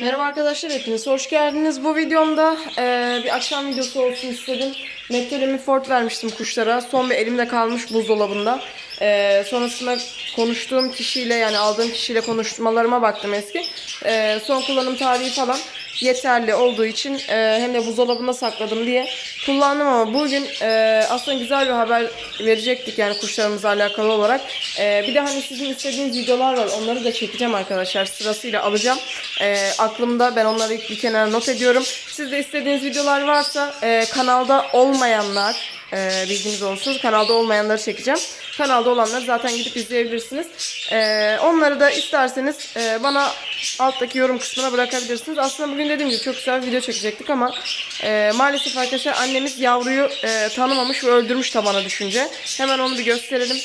Merhaba arkadaşlar hepiniz hoş geldiniz. Bu videomda e, bir akşam videosu olsun istedim. Meteoremi Ford vermiştim kuşlara. Son bir elimde kalmış buzdolabında. E, sonrasında konuştuğum kişiyle yani aldığım kişiyle konuşmalarıma baktım eski. E, son kullanım tarihi falan yeterli olduğu için e, hem de buzdolabında sakladım diye kullandım ama bugün e, aslında güzel bir haber verecektik yani kuşlarımızla alakalı olarak. E, bir de hani sizin istediğiniz videolar var onları da çekeceğim arkadaşlar sırasıyla alacağım. E, aklımda ben onları bir kenara not ediyorum. Sizde istediğiniz videolar varsa e, kanalda olmayanlar e, bilginiz olsun. Kanalda olmayanları çekeceğim. Kanalda olanları zaten gidip izleyebilirsiniz. E, onları da isterseniz e, bana alttaki yorum kısmına bırakabilirsiniz. Aslında bugün dediğim gibi çok güzel bir video çekecektik ama e, maalesef arkadaşlar annemiz yavruyu e, tanımamış ve öldürmüş tabana düşünce. Hemen onu bir gösterelim.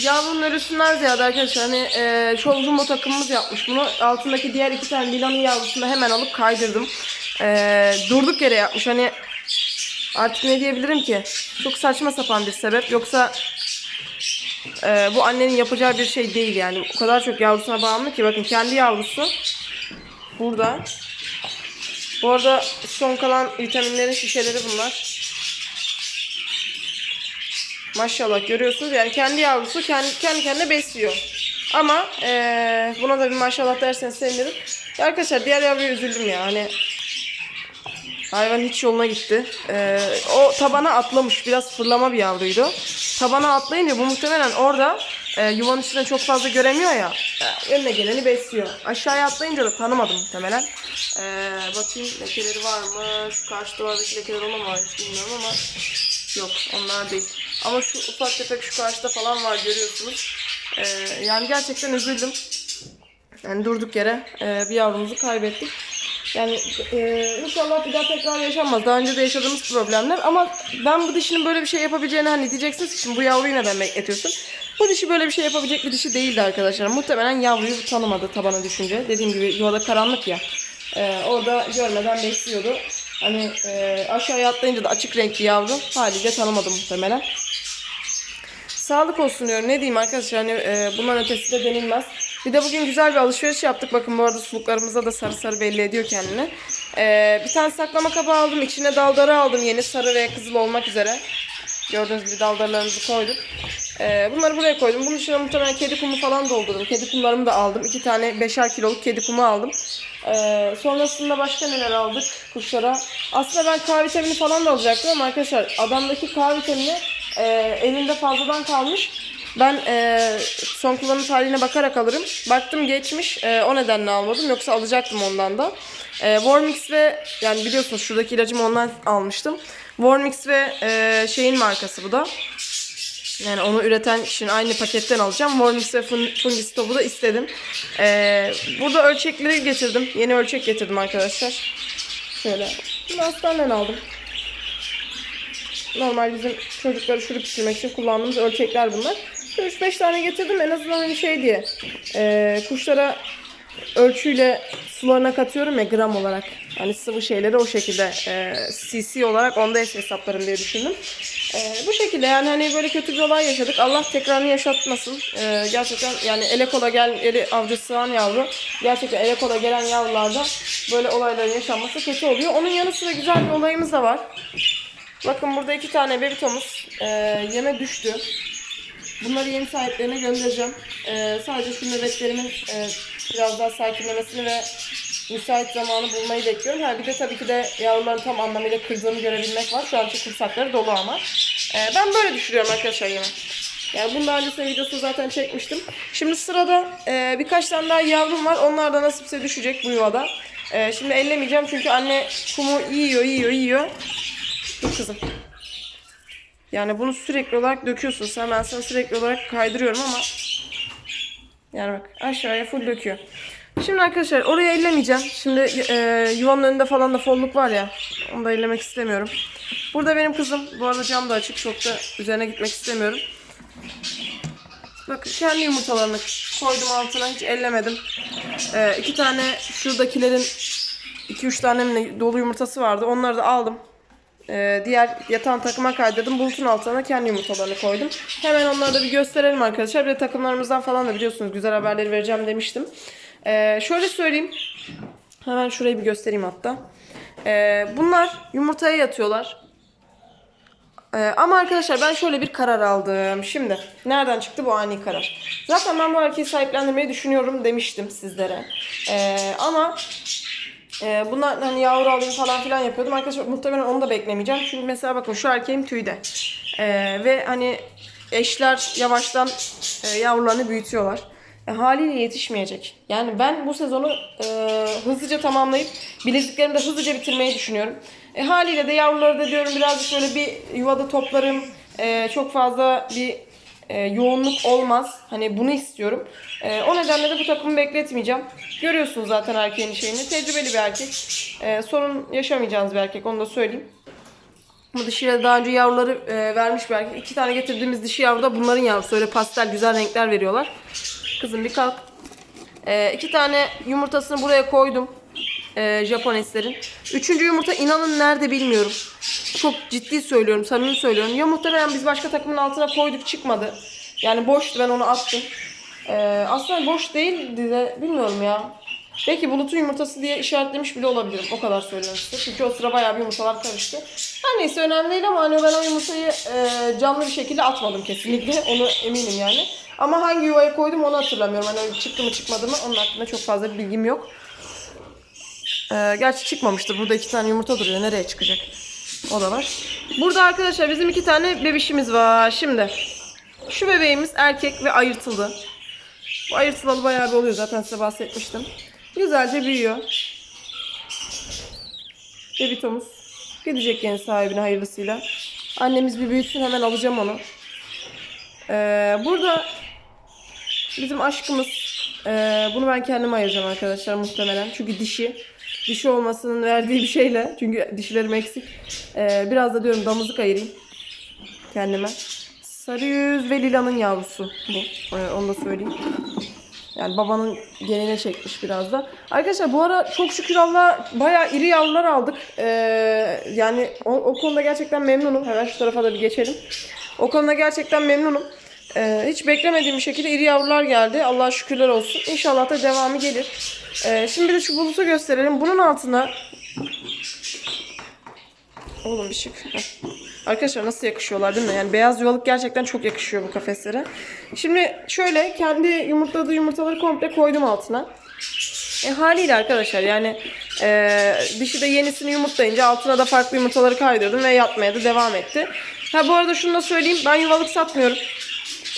Yavrunun ölüsünden ziyade arkadaşlar hani e, şu jumbo takımımız yapmış bunu. Altındaki diğer iki tane Dilan'ın yavrusunu hemen alıp kaydırdım. E, durduk yere yapmış hani artık ne diyebilirim ki? Çok saçma sapan bir sebep. Yoksa e, bu annenin yapacağı bir şey değil yani. O kadar çok yavrusuna bağımlı ki bakın kendi yavrusu burada. Bu arada son kalan vitaminlerin şişeleri bunlar. Maşallah görüyorsunuz yani kendi yavrusu kendi, kendi kendine besliyor. Ama eee, buna da bir maşallah derseniz sevinirim. Arkadaşlar diğer yavruya üzüldüm ya hani hayvan hiç yoluna gitti. Eee, o tabana atlamış biraz fırlama bir yavruydu. Tabana atlayınca bu muhtemelen orada eee, yuvanın içinde çok fazla göremiyor ya. e, önüne geleni besliyor. Aşağıya atlayınca da tanımadım muhtemelen. Eee, bakayım lekeleri var mı? Şu karşı duvardaki lekeler mı var bilmiyorum ama Yok onlar değil. Ama şu ufak tefek şu karşıda falan var görüyorsunuz. Ee, yani gerçekten üzüldüm. Yani durduk yere e, bir yavrumuzu kaybettik. Yani e, inşallah bir daha tekrar yaşanmaz. Daha önce de yaşadığımız problemler. Ama ben bu dişinin böyle bir şey yapabileceğini hani diyeceksiniz ki şimdi bu yavruyu neden bekletiyorsun? Bu dişi böyle bir şey yapabilecek bir dişi değildi arkadaşlar. Muhtemelen yavruyu tanımadı tabana düşünce. Dediğim gibi yuvada karanlık ya. Ee, orada görmeden besliyordu. Hani e, aşağıya atlayınca da açık renkli yavru haliyle tanımadım muhtemelen. Sağlık olsun diyorum. Ne diyeyim arkadaşlar hani e, bundan ötesi de denilmez. Bir de bugün güzel bir alışveriş yaptık. Bakın bu arada suluklarımızda da sarı sarı belli ediyor kendini. E, bir tane saklama kabı aldım. İçine daldarı aldım. Yeni sarı ve kızıl olmak üzere. Gördüğünüz gibi daldarlarımızı koyduk. E, bunları buraya koydum. Bunun içine muhtemelen kedi kumu falan doldurdum. Kedi kumlarımı da aldım. İki tane beşer kiloluk kedi kumu aldım. Ee, sonrasında başka neler aldık kuşlara? Aslında ben K vitamini falan da alacaktım ama arkadaşlar adamdaki K vitamini e, elinde fazladan kalmış. Ben e, son kullanım tarihine bakarak alırım. Baktım geçmiş. e, o nedenle almadım. Yoksa alacaktım ondan da. E, Warmix ve yani biliyorsunuz şuradaki ilacımı ondan almıştım. Warmix ve e, şeyin markası bu da. Yani onu üreten kişinin aynı paketten alacağım. Warmix ve Fun- Fungistop'u da istedim. Ee, burada ölçekleri getirdim. Yeni ölçek getirdim arkadaşlar. Şöyle. Bunu hastaneden aldım. Normal bizim çocukları şurup pişirmek için kullandığımız ölçekler bunlar. 3-5 tane getirdim en azından hani şey diye. ee, kuşlara ölçüyle sularına katıyorum ya gram olarak. Hani sıvı şeyleri o şekilde e, cc olarak onda hesaplarım diye düşündüm. E, bu şekilde yani hani böyle kötü bir olay yaşadık. Allah tekrarını yaşatmasın. E, gerçekten yani ele kola gel eli avcı sığan yavru. Gerçekten ele kola gelen yavrularda böyle olayların yaşanması kötü oluyor. Onun yanı sıra güzel bir olayımız da var. Bakın burada iki tane bebitomuz e, yeme düştü. Bunları yeni sahiplerine göndereceğim. Ee, sadece şu nöbetlerimin e, biraz daha sakinlemesini ve müsait zamanı bulmayı bekliyorum. Ha, bir de tabii ki de yavruların tam anlamıyla kırdığını görebilmek var. Şu an çok kursakları dolu ama. Ee, ben böyle düşürüyorum arkadaşlar yeme. Yani bundan öncesinde videosunu zaten çekmiştim. Şimdi sırada e, birkaç tane daha yavrum var. Onlar da nasipse düşecek bu yuvada. E, şimdi ellemeyeceğim çünkü anne kumu yiyor, yiyor, yiyor. Dur kızım. Yani bunu sürekli olarak döküyorsun. Sen ben sana sürekli olarak kaydırıyorum ama yani bak aşağıya full döküyor. Şimdi arkadaşlar oraya ellemeyeceğim. Şimdi e, yuvanın önünde falan da folluk var ya. Onu da ellemek istemiyorum. Burada benim kızım. Bu arada cam da açık. Çok da üzerine gitmek istemiyorum. Bakın kendi yumurtalarını koydum altına. Hiç ellemedim. E, iki tane şuradakilerin 2-3 tane dolu yumurtası vardı. Onları da aldım. Ee, diğer yatan takıma kaydırdım. Bulutun altına kendi yumurtalarını koydum. Hemen onları da bir gösterelim arkadaşlar. Bir de takımlarımızdan falan da biliyorsunuz güzel haberleri vereceğim demiştim. Ee, şöyle söyleyeyim. Hemen şurayı bir göstereyim hatta. Ee, bunlar yumurtaya yatıyorlar. Ee, ama arkadaşlar ben şöyle bir karar aldım. Şimdi nereden çıktı bu ani karar? Zaten ben bu erkeği sahiplendirmeyi düşünüyorum demiştim sizlere. Ee, ama e, bunlar hani yavru alayım falan filan yapıyordum. Arkadaşlar muhtemelen onu da beklemeyeceğim. Çünkü mesela bakın şu erkeğim tüyde. Ee, ve hani eşler yavaştan e, yavrularını büyütüyorlar. E, haliyle yetişmeyecek. Yani ben bu sezonu e, hızlıca tamamlayıp bileziklerimi de hızlıca bitirmeyi düşünüyorum. E, haliyle de yavruları da diyorum birazcık böyle bir yuvada toplarım. E, çok fazla bir e, yoğunluk olmaz. Hani bunu istiyorum. E, o nedenle de bu takımı bekletmeyeceğim. Görüyorsunuz zaten erkeğin şeyini. Tecrübeli bir erkek. E, sorun yaşamayacağınız bir erkek onu da söyleyeyim. Bu dişiyle daha önce yavruları e, vermiş bir erkek. İki tane getirdiğimiz dişi yavru da bunların yavrusu. Öyle pastel güzel renkler veriyorlar. Kızım bir kalk. E, iki tane yumurtasını buraya koydum. E, Japoneslerin. Üçüncü yumurta inanın nerede bilmiyorum. Çok ciddi söylüyorum, samimi söylüyorum. Ya muhtemelen biz başka takımın altına koyduk çıkmadı. Yani boştu ben onu attım. E, aslında boş değildi de bilmiyorum ya. Belki bulutun yumurtası diye işaretlemiş bile olabilirim. O kadar söylüyorum size. Çünkü o sıra bayağı bir yumurtalar karıştı. Her neyse önemli değil ama hani ben o yumurtayı e, canlı bir şekilde atmadım kesinlikle. Onu eminim yani. Ama hangi yuvaya koydum onu hatırlamıyorum. Hani çıktı mı çıkmadı mı onun hakkında çok fazla bir bilgim yok. E, gerçi çıkmamıştır. Burada iki tane yumurta duruyor. Nereye çıkacak? O da var. Burada arkadaşlar bizim iki tane bebişimiz var. Şimdi şu bebeğimiz erkek ve ayırtıldı. Bu ayırtılalı bayağı bir oluyor zaten size bahsetmiştim. Güzelce büyüyor. Bebitomuz gidecek yeni sahibine hayırlısıyla. Annemiz bir büyütsün hemen alacağım onu. Ee, burada bizim aşkımız ee, bunu ben kendime ayıracağım arkadaşlar muhtemelen. Çünkü dişi. Dişi olmasının verdiği bir şeyle. Çünkü dişlerim eksik. Ee, biraz da diyorum damızlık ayırayım. Kendime. Sarı yüz ve Lila'nın yavrusu bu. Ee, onu da söyleyeyim. Yani babanın genine çekmiş biraz da. Arkadaşlar bu ara çok şükür Allah bayağı iri yavrular aldık. Ee, yani o, o konuda gerçekten memnunum. Hemen şu tarafa da bir geçelim. O konuda gerçekten memnunum. Ee, hiç beklemediğim bir şekilde iri yavrular geldi. Allah'a şükürler olsun. İnşallah da devamı gelir. Ee, şimdi bir de şu bulutu gösterelim. Bunun altına Oğlum bir şık. Heh. Arkadaşlar nasıl yakışıyorlar değil mi? Yani beyaz yuvalık gerçekten çok yakışıyor bu kafeslere. Şimdi şöyle kendi yumurtladığı yumurtaları komple koydum altına. E haliyle arkadaşlar yani e, dişi de yenisini yumurtlayınca altına da farklı yumurtaları kaydırdım ve yatmaya da devam etti. Ha bu arada şunu da söyleyeyim ben yuvalık satmıyorum.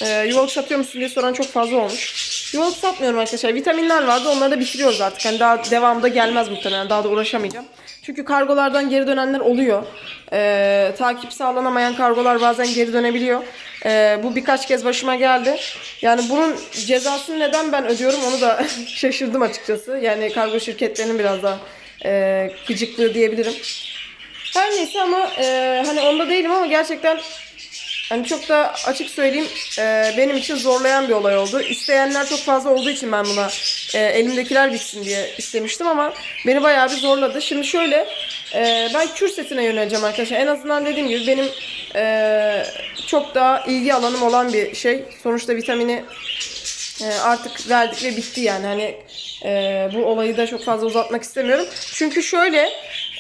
E, yuvalık satıyor musun diye soran çok fazla olmuş. Yuvalık satmıyorum arkadaşlar. Vitaminler vardı onları da bitiriyoruz artık. Hani daha devamda gelmez muhtemelen daha da uğraşamayacağım. Çünkü kargolardan geri dönenler oluyor. Ee, takip sağlanamayan kargolar bazen geri dönebiliyor. Ee, bu birkaç kez başıma geldi. Yani bunun cezasını neden ben ödüyorum onu da şaşırdım açıkçası. Yani kargo şirketlerinin biraz daha e, gıcıklığı diyebilirim. Her neyse ama e, hani onda değilim ama gerçekten Hani çok da açık söyleyeyim e, benim için zorlayan bir olay oldu. İsteyenler çok fazla olduğu için ben buna e, elimdekiler bitsin diye istemiştim ama beni bayağı bir zorladı. Şimdi şöyle e, ben kür setine yöneleceğim arkadaşlar. En azından dediğim gibi benim e, çok daha ilgi alanım olan bir şey. Sonuçta vitamini e, artık verdik ve bitti yani. Hani e, bu olayı da çok fazla uzatmak istemiyorum. Çünkü şöyle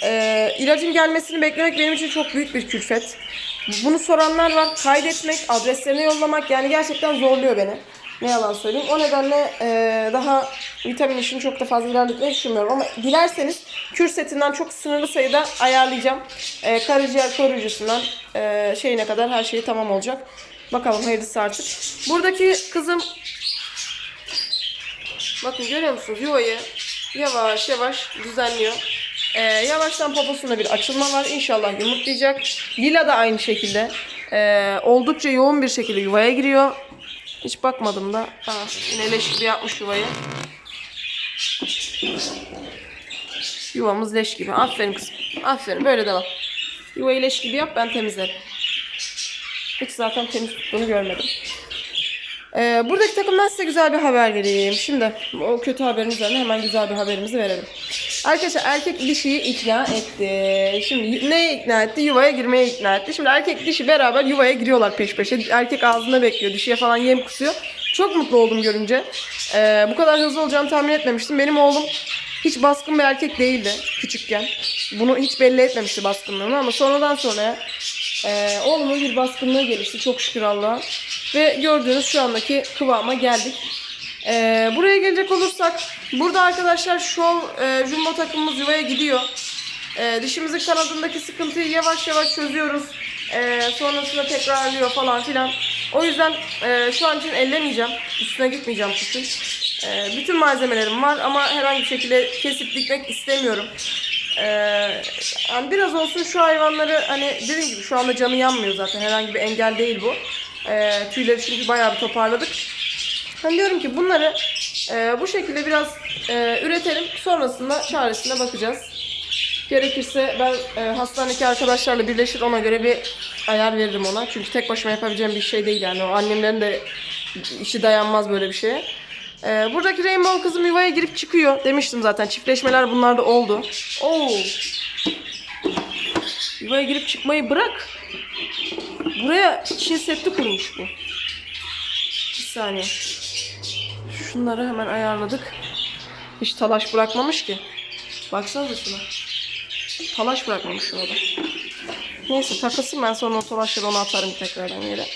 e, ilacın gelmesini beklemek benim için çok büyük bir külfet. Bunu soranlar var. Kaydetmek, adreslerine yollamak yani gerçekten zorluyor beni. Ne yalan söyleyeyim. O nedenle e, daha vitamin işini çok da fazla ilerletmeyi düşünmüyorum. Ama dilerseniz kür setinden çok sınırlı sayıda ayarlayacağım. E, karaciğer koruyucusundan e, şeyine kadar her şeyi tamam olacak. Bakalım hayırlısı artık. Buradaki kızım bakın görüyor musunuz yuvayı yavaş yavaş düzenliyor. Ee, yavaştan poposunda bir açılma var. İnşallah yumurtlayacak. Lila da aynı şekilde. Ee, oldukça yoğun bir şekilde yuvaya giriyor. Hiç bakmadım da. Aa, yine leş gibi yapmış yuvayı. Yuvamız leş gibi. Aferin kızım. Aferin. Böyle devam. Yuvayı leş gibi yap ben temizlerim. Hiç zaten temiz tuttuğunu görmedim. Ee, buradaki takımdan size güzel bir haber vereyim. Şimdi o kötü haberin üzerine hemen güzel bir haberimizi verelim. Arkadaşlar erkek dişiyi ikna etti. Şimdi neye ikna etti? Yuvaya girmeye ikna etti. Şimdi erkek dişi beraber yuvaya giriyorlar peş peşe. Erkek ağzında bekliyor. Dişiye falan yem kusuyor. Çok mutlu oldum görünce. Ee, bu kadar hızlı olacağını tahmin etmemiştim. Benim oğlum hiç baskın bir erkek değildi küçükken. Bunu hiç belli etmemişti baskınlığını ama sonradan sonra e, olumlu bir baskınlığı gelişti çok şükür Allah'a. Ve gördüğünüz şu andaki kıvama geldik. E, buraya gelecek olursak burada arkadaşlar şov e, jumbo takımımız yuvaya gidiyor. E, dişimizin kanadındaki sıkıntıyı yavaş yavaş çözüyoruz. E, sonrasında tekrarlıyor falan filan. O yüzden e, şu an için ellemeyeceğim. Üstüne gitmeyeceğim kuşun. E, bütün malzemelerim var ama herhangi bir şekilde kesip dikmek istemiyorum. E, yani biraz olsun şu hayvanları hani dediğim gibi şu anda canı yanmıyor zaten. Herhangi bir engel değil bu. E, tüyleri çünkü bayağı bir toparladık. Ben diyorum ki bunları e, bu şekilde biraz e, üretelim. Sonrasında çaresine bakacağız. Gerekirse ben e, hastanedeki arkadaşlarla birleşir ona göre bir ayar veririm ona. Çünkü tek başıma yapabileceğim bir şey değil yani. O annemlerin de işi dayanmaz böyle bir şeye. E, buradaki Rainbow kızım yuvaya girip çıkıyor. Demiştim zaten çiftleşmeler bunlarda oldu. Oo. Yuvaya girip çıkmayı bırak. Buraya Çin septi kurmuş bu. Bir saniye. Şunları hemen ayarladık. Hiç talaş bırakmamış ki. Baksanıza şuna. Talaş bırakmamış şurada. Neyse takılsın ben sonra o talaşları ona atarım tekrardan yere.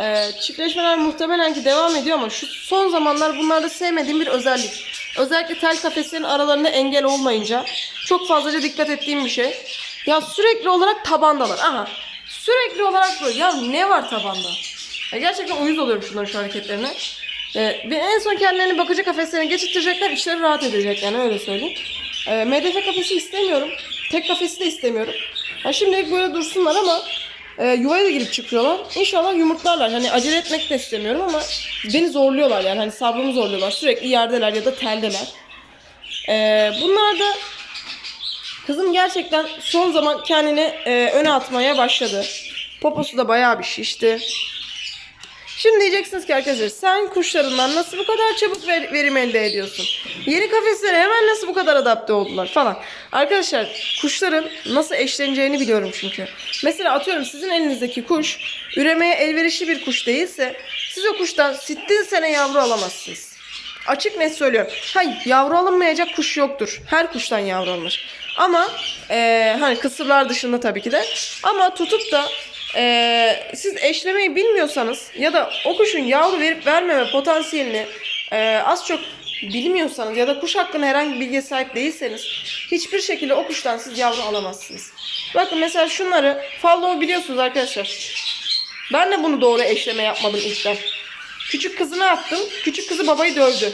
Ee, çiftleşmeler muhtemelen ki devam ediyor ama şu son zamanlar bunlarda sevmediğim bir özellik. Özellikle tel kafeslerin aralarında engel olmayınca çok fazlaca dikkat ettiğim bir şey. Ya sürekli olarak tabandalar. Aha. Sürekli olarak böyle. Ya ne var tabanda? Ya gerçekten uyuz oluyorum şunların şu hareketlerine. Ee, ve en son kendilerini bakıcı kafeslerine geçirtecekler. işleri rahat edecek yani öyle söyleyeyim. Ee, MDF kafesi istemiyorum. Tek kafesi de istemiyorum. Ha şimdilik böyle dursunlar ama e, yuvaya da girip çıkıyorlar. İnşallah yumurtlarlar. Hani acele etmek de istemiyorum ama beni zorluyorlar yani. Hani sabrımı zorluyorlar. Sürekli yerdeler ya da teldeler. Ee, bunlar da kızım gerçekten son zaman kendini e, öne atmaya başladı. Poposu da bayağı bir şişti. Şimdi diyeceksiniz ki arkadaşlar sen kuşlarından nasıl bu kadar çabuk ver- verim elde ediyorsun? Yeni kafeslere hemen nasıl bu kadar adapte oldular falan. Arkadaşlar kuşların nasıl eşleneceğini biliyorum çünkü. Mesela atıyorum sizin elinizdeki kuş üremeye elverişli bir kuş değilse siz o kuştan sittin sene yavru alamazsınız. Açık net söylüyorum. Ha yavru alınmayacak kuş yoktur. Her kuştan yavru alınır. Ama eee, hani kısırlar dışında tabii ki de. Ama tutup da eee, siz eşlemeyi bilmiyorsanız ya da o kuşun yavru verip vermeme potansiyelini eee, az çok bilmiyorsanız ya da kuş hakkında herhangi bir bilgiye sahip değilseniz hiçbir şekilde o kuştan siz yavru alamazsınız. Bakın mesela şunları follow biliyorsunuz arkadaşlar. Ben de bunu doğru eşleme yapmadım ilkten. Küçük kızını attım. Küçük kızı babayı dövdü.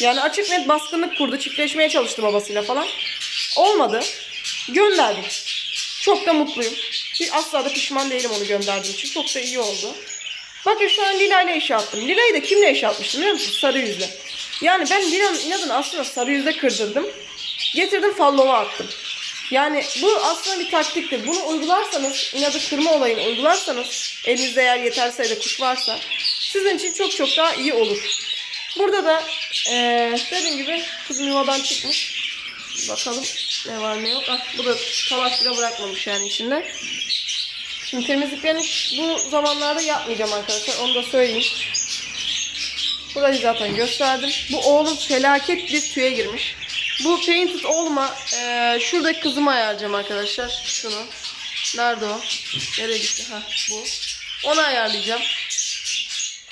Yani açık net baskınlık kurdu. Çiftleşmeye çalıştı babasıyla falan. Olmadı. Gönderdim. Çok da mutluyum. Hiç asla da pişman değilim onu gönderdiğim için. Çok da iyi oldu. Bakın şu an Lila ile eşe attım. Lila'yı da kimle eşe atmıştım biliyor musunuz? Sarı yüzle. Yani ben Lila'nın inadını aslında sarı yüzle kırdırdım. Getirdim fallova attım. Yani bu aslında bir taktiktir. Bunu uygularsanız, inadı kırma olayını uygularsanız, elinizde eğer yeter sayıda kuş varsa, sizin için çok çok daha iyi olur. Burada da eee dediğim gibi kızım yuvadan çıkmış. Bakalım ne var ne yok. Ah, bu da talaş bile bırakmamış yani içinde. Şimdi temizliklerini bu zamanlarda yapmayacağım arkadaşlar. Onu da söyleyeyim. Burayı zaten gösterdim. Bu oğlum felaket bir tüye girmiş. Bu painted olma. Eee şuradaki kızımı ayarlayacağım arkadaşlar. Şunu. Nerede o? Nereye gitti? Ha bu. Onu ayarlayacağım.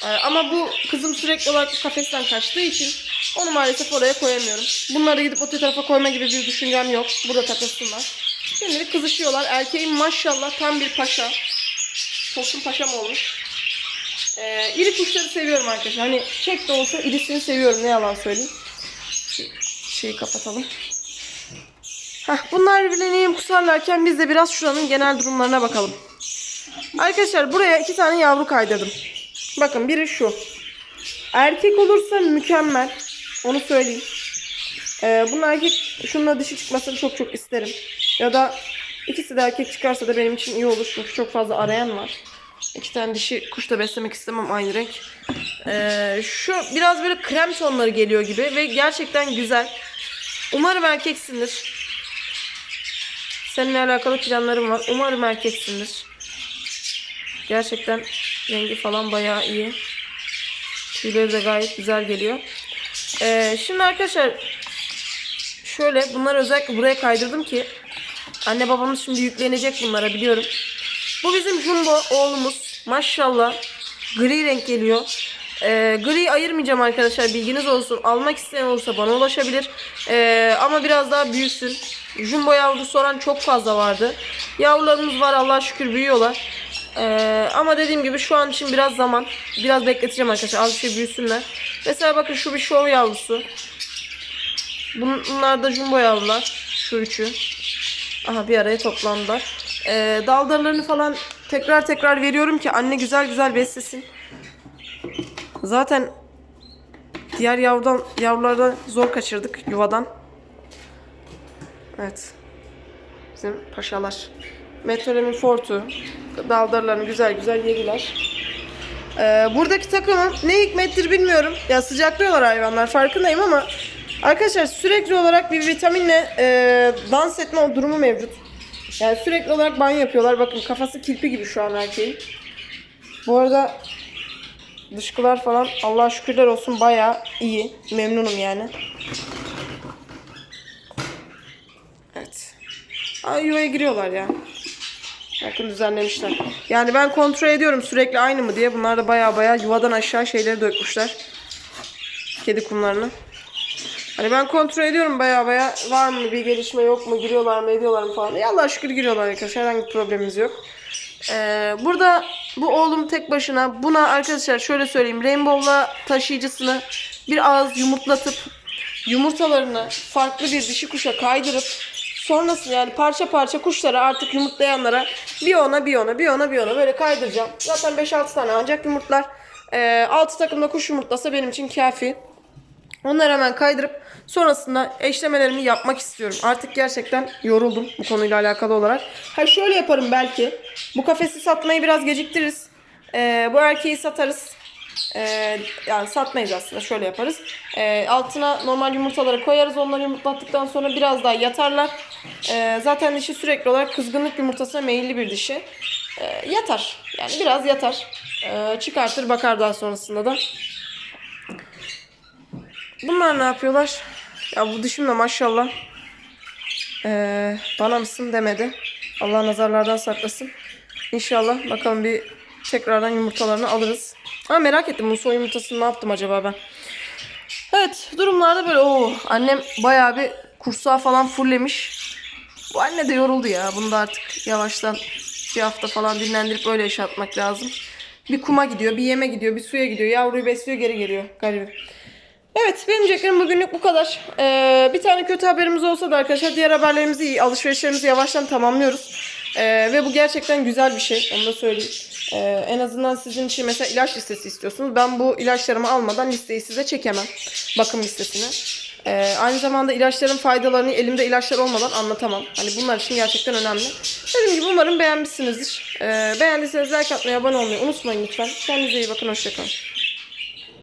Ee, ama bu kızım sürekli olarak kafesten kaçtığı için onu maalesef oraya koyamıyorum. Bunları gidip o tarafa koyma gibi bir düşüncem yok. Burada takılsınlar. Şimdilik kızışıyorlar. Erkeğim maşallah tam bir paşa. Tosun paşam olmuş. Ee, iri kuşları seviyorum arkadaşlar. Hani çek de olsa irisini seviyorum ne yalan söyleyeyim. Şu şeyi kapatalım. Heh, bunlar birbirlerini kusarlarken biz de biraz şuranın genel durumlarına bakalım. Arkadaşlar buraya iki tane yavru kaydırdım. Bakın biri şu. Erkek olursa mükemmel. Onu söyleyeyim. Ee, bunun erkek şununla dişi çıkmasını çok çok isterim. Ya da ikisi de erkek çıkarsa da benim için iyi olur. Çünkü çok fazla arayan var. İki tane dişi kuş da beslemek istemem aynı renk. Ee, şu biraz böyle krem tonları geliyor gibi ve gerçekten güzel. Umarım erkeksindir. Seninle alakalı planlarım var. Umarım erkeksindir. Gerçekten rengi falan bayağı iyi. Tüyleri de gayet güzel geliyor. Ee, şimdi arkadaşlar şöyle bunları özellikle buraya kaydırdım ki anne babamız şimdi yüklenecek bunlara biliyorum. Bu bizim Jumbo oğlumuz. Maşallah. Gri renk geliyor. Ee, gri ayırmayacağım arkadaşlar bilginiz olsun. Almak isteyen olursa bana ulaşabilir. Ee, ama biraz daha büyüsün. Jumbo yavrusu soran çok fazla vardı. Yavrularımız var Allah'a şükür büyüyorlar. Ee, ama dediğim gibi şu an için biraz zaman. Biraz bekleteceğim arkadaşlar. Az şey büyüsünler. Mesela bakın şu bir şov yavrusu. Bun- Bunlar da jumbo yavrular. Şu üçü. Aha bir araya toplandılar. Ee, daldarlarını falan tekrar tekrar veriyorum ki anne güzel güzel beslesin. Zaten diğer yavrudan yavrulardan zor kaçırdık yuvadan. Evet. Bizim paşalar. Metrolemin fortu. Daldarlarını güzel güzel yediler. Ee, buradaki takımın ne hikmettir bilmiyorum. Ya sıcaklıyorlar hayvanlar farkındayım ama arkadaşlar sürekli olarak bir vitaminle e, dans etme o durumu mevcut. Yani sürekli olarak banyo yapıyorlar. Bakın kafası kirpi gibi şu an erkeğin. Bu arada dışkılar falan Allah'a şükürler olsun bayağı iyi. Memnunum yani. Evet. Ay yuvaya giriyorlar ya. Bakın düzenlemişler. Yani ben kontrol ediyorum sürekli aynı mı diye. Bunlar da baya baya yuvadan aşağı şeyleri dökmüşler. Kedi kumlarını. Hani ben kontrol ediyorum baya baya var mı bir gelişme yok mu giriyorlar mı ediyorlar mı falan. Ya Allah'a şükür giriyorlar arkadaşlar herhangi bir problemimiz yok. Ee, burada bu oğlum tek başına buna arkadaşlar şöyle söyleyeyim Rainbow'la taşıyıcısını bir ağız yumurtlatıp yumurtalarını farklı bir dişi kuşa kaydırıp sonrasında yani parça parça kuşlara artık yumurtlayanlara bir ona bir ona bir ona bir ona böyle kaydıracağım. Zaten 5-6 tane ancak yumurtlar. Ee, 6 takımda kuş yumurtlasa benim için kafi. Onları hemen kaydırıp sonrasında eşlemelerimi yapmak istiyorum. Artık gerçekten yoruldum bu konuyla alakalı olarak. Ha şöyle yaparım belki. Bu kafesi satmayı biraz geciktiririz. Ee, bu erkeği satarız. Ee, yani satmayız aslında şöyle yaparız. Ee, altına normal yumurtaları koyarız. Onları yumurtlattıktan sonra biraz daha yatarlar. Ee, zaten dişi sürekli olarak kızgınlık yumurtasına meyilli bir dişi. Ee, yatar. Yani biraz yatar. Ee, çıkartır bakar daha sonrasında da. Bunlar ne yapıyorlar? Ya bu dişim de maşallah. Ee, bana mısın demedi. Allah nazarlardan saklasın. İnşallah bakalım bir tekrardan yumurtalarını alırız. Ama merak ettim bu soy yumurtasını ne yaptım acaba ben. Evet durumlarda böyle oo annem bayağı bir kursağı falan fullemiş. Bu anne de yoruldu ya. Bunu da artık yavaştan bir hafta falan dinlendirip öyle yaşatmak lazım. Bir kuma gidiyor, bir yeme gidiyor, bir suya gidiyor. Yavruyu besliyor, geri geliyor. Garibim. Evet benim diyeceklerim bugünlük bu kadar. Ee, bir tane kötü haberimiz olsa da arkadaşlar diğer haberlerimizi iyi, alışverişlerimizi yavaştan tamamlıyoruz. Ee, ve bu gerçekten güzel bir şey onu da söyleyeyim. Ee, en azından sizin için mesela ilaç listesi istiyorsunuz. Ben bu ilaçlarımı almadan listeyi size çekemem. Bakım listesini. Ee, aynı zamanda ilaçların faydalarını elimde ilaçlar olmadan anlatamam. Hani bunlar için gerçekten önemli. Dediğim gibi umarım beğenmişsinizdir. Ee, beğendiyseniz like atmayı, abone olmayı unutmayın lütfen. Kendinize iyi bakın, hoşçakalın.